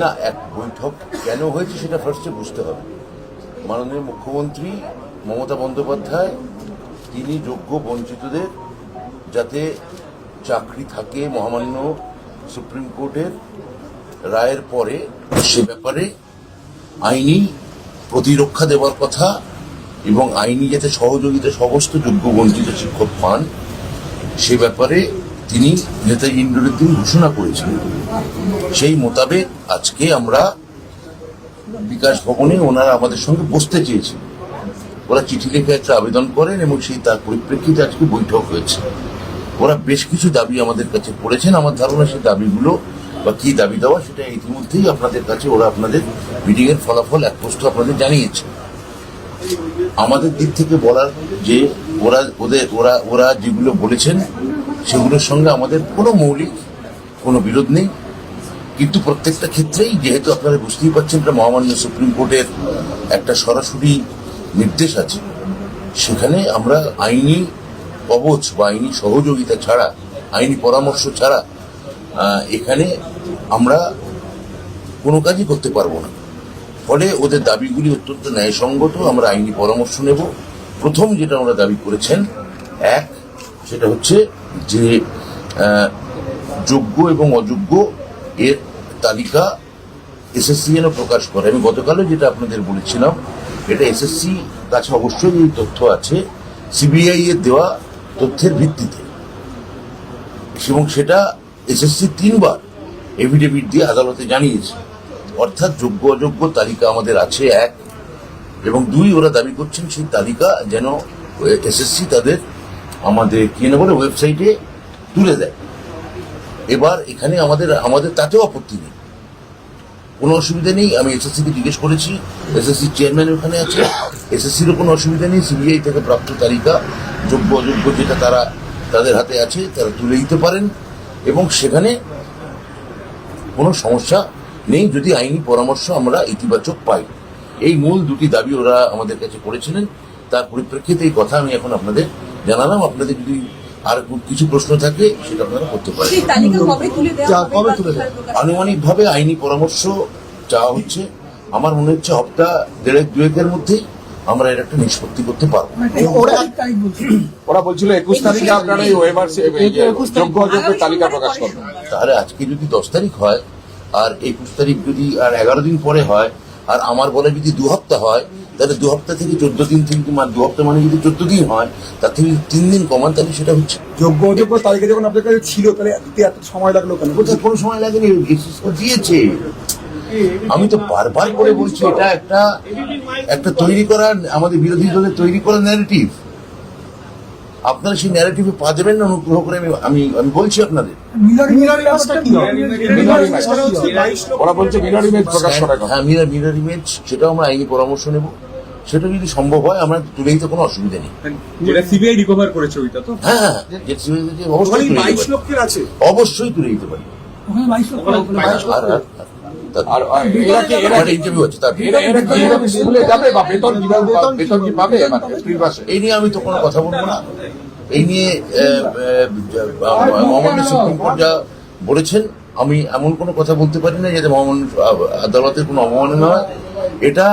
না, এক বৈঠক কেন হয়েছে সেটা ফার্স্টে বুঝতে হবে। মাননীয় মুখ্যমন্ত্রী মমতা বন্দ্যোপাধ্যায়, তিনি যোগ্য বঞ্চিতদের যাতে চাকরি থাকে মহামান্য সুপ্রিম কোর্টের রায়ের পরে সে ব্যাপারে আইনি প্রতিরক্ষা দেওয়ার কথা এবং আইনি যাতে সহযোগিতা সমস্ত যোগ্য বঞ্চিত শিক্ষক পান, সে ব্যাপারে তিনি নেতাজি ইন্দ্রনীতিন ঘোষণা করেছিলেন সেই মোতাবেক আজকে আমরা বিকাশ ভবনে ওনারা আমাদের সঙ্গে বসতে চেয়েছেন। ওরা চিঠি লিখে একটা আবেদন করেন এবং সেই তার পরিপ্রেক্ষিতে আজকে বৈঠক হয়েছে। ওরা বেশ কিছু দাবি আমাদের কাছে করেছেন। আমার ধারণা সেই দাবিগুলো বা কি দাবি দেওয়া সেটা ইতিমধ্যেই আপনাদের কাছে ওরা আপনাদের মিটিং এর ফলাফল এক পোস্ট আপনাদের জানিয়েছে। আমাদের দিক থেকে বলার যে ওরা ওদের ওরা ওরা যেগুলো বলেছেন সেগুলোর সঙ্গে আমাদের কোনো মৌলিক কোনো বিরোধ নেই। কিন্তু প্রত্যেকটা ক্ষেত্রেই যেহেতু আপনারা বুঝতেই পারছেন এটা মহামান্য সুপ্রিম কোর্টের একটা সরাসরি নির্দেশ আছে, সেখানে আমরা আইনি কবচ বা আইনি সহযোগিতা ছাড়া, আইনি পরামর্শ ছাড়া এখানে আমরা কোনো কাজই করতে পারব না। ফলে ওদের দাবিগুলি অত্যন্ত ন্যায়সঙ্গত, আমরা আইনি পরামর্শ নেব। প্রথম যেটা ওরা দাবি করেছেন, এক, সেটা হচ্ছে যে যোগ্য এবং অযোগ্য এর তালিকা এসএসসি যেন প্রকাশ করে। আমি গতকালও যেটা আপনাদের বলেছিলাম, এটা এসএসসি কাছে অবশ্যই এই তথ্য আছে, সিবিআই এর দেওয়া তথ্যের ভিত্তিতে। এবং সেটা এসএসসি তিনবার এভিডেভিট দিয়ে আদালতে জানিয়েছে। অর্থাৎ যোগ্য, অযোগ্য তালিকা আমাদের আছে এক, এবং দুই ওরা দাবি করছেন সেই তালিকা যেন এসএসসি তাদের আমাদের কি না বলে ওয়েবসাইটে তুলে দেয়। এবার এখানে আমাদের আমাদের তাতেও আপত্তি নেই। কোনো অসুবিধা নেই, আমি এসএসসি কে জিজ্ঞেস করেছি এসএসসি চেয়ারম্যান ওখানে আছে। এসএসসিরও কোনো অসুবিধা নেই সিবিআই থেকে প্রাপ্ত তালিকা, যোগ্য অযোগ্য যেটা তারা, তাদের হাতে আছে, তারা তুলে দিতে পারেন। এবং সেখানে কোনো সমস্যা নেই, যদি আইনি পরামর্শ আমরা ইতিবাচক পাই। এই মূল দুটি দাবি ওরা আমাদের কাছে করেছিলেন। তার পরিপ্রেক্ষিতে এই কথা আমি এখন আপনাদের জানালাম আপনাদের যদি আর কিছু প্রশ্ন থাকে সেটা আপনারা করতে পারেন। সেই তালিকা কবে তুলে দেওয়া যা, হবে কবে বা তুলে কীভাবে দেওয়া? প্রকাশ আনুমানিকভাবে আইনি পরামর্শ চাওয়া হচ্ছে। আমার মনে হচ্ছে হপ্তাহ দেড়েক দুয়েকের মধ্যেই আমরা এর একটা নিষ্পত্তি করতে পারব। ওরা ওরা বলছিল একুশ তারিখে আপনারা এই ওয়েবার যোগ্য তালিকা প্রকাশ করবেন। তাহলে আজকে যদি দশ তারিখ হয় আর একুশ তারিখ যদি আর এগারো দিন পরে হয় আর আমার বলে যদি দু হপ্তাহ হয় তাহলে দু হপ্তাহ থেকে চোদ্দ দিন থেকে মানে দু হপ্তাহ মানে যদি চোদ্দ দিন হয় তার থেকে তিন দিন কমান তাহলে সেটা হচ্ছে। যোগ্য অযোগ্য তালিকা যখন আপনার কাছে ছিল তাহলে দিতে এত সময় লাগল কেন? কোথায় কোনো সময় লাগেনি দিয়েছে। আমি তো বারবার করে বলছি এটা একটা একটা তৈরি করা আমাদের বিরোধী দলের তৈরি করা ন্যারেটিভ আপনারা সেই ন্যারেটিভে পা দেবেন না অনুগ্রহ করে আমি আমি আমি বলছি আপনাদের। ওরা বলছে মিরর ইমেজ প্রকাশ করার কথা হ্যাঁ মিরর মিরর ইমেজ সেটাও আমরা আইনি পরামর্শ নেব। সেটা যদি সম্ভব হয় আমরা তুলে দিতে কোনো অসুবিধা নেই। যেটা সিবিআই রিকভার করেছে ওইটা তো? হ্যাঁ হ্যাঁ যে CBI তে অবশ্যই তুলে বাইশ দিতে পারি। লক্ষের আছে? অবশ্যই তুলে দিতে পারি। মানে এই নিয়ে আমি তো কোনো কথা বলব না। এই নিয়ে মহামান্য সুপ্রিম কোর্ট যা বলেছেন আমি এমন কোনো কথা বলতে পারি না যাতে মহামান্য আদালতের কোনো অবমাননা হয়। এটা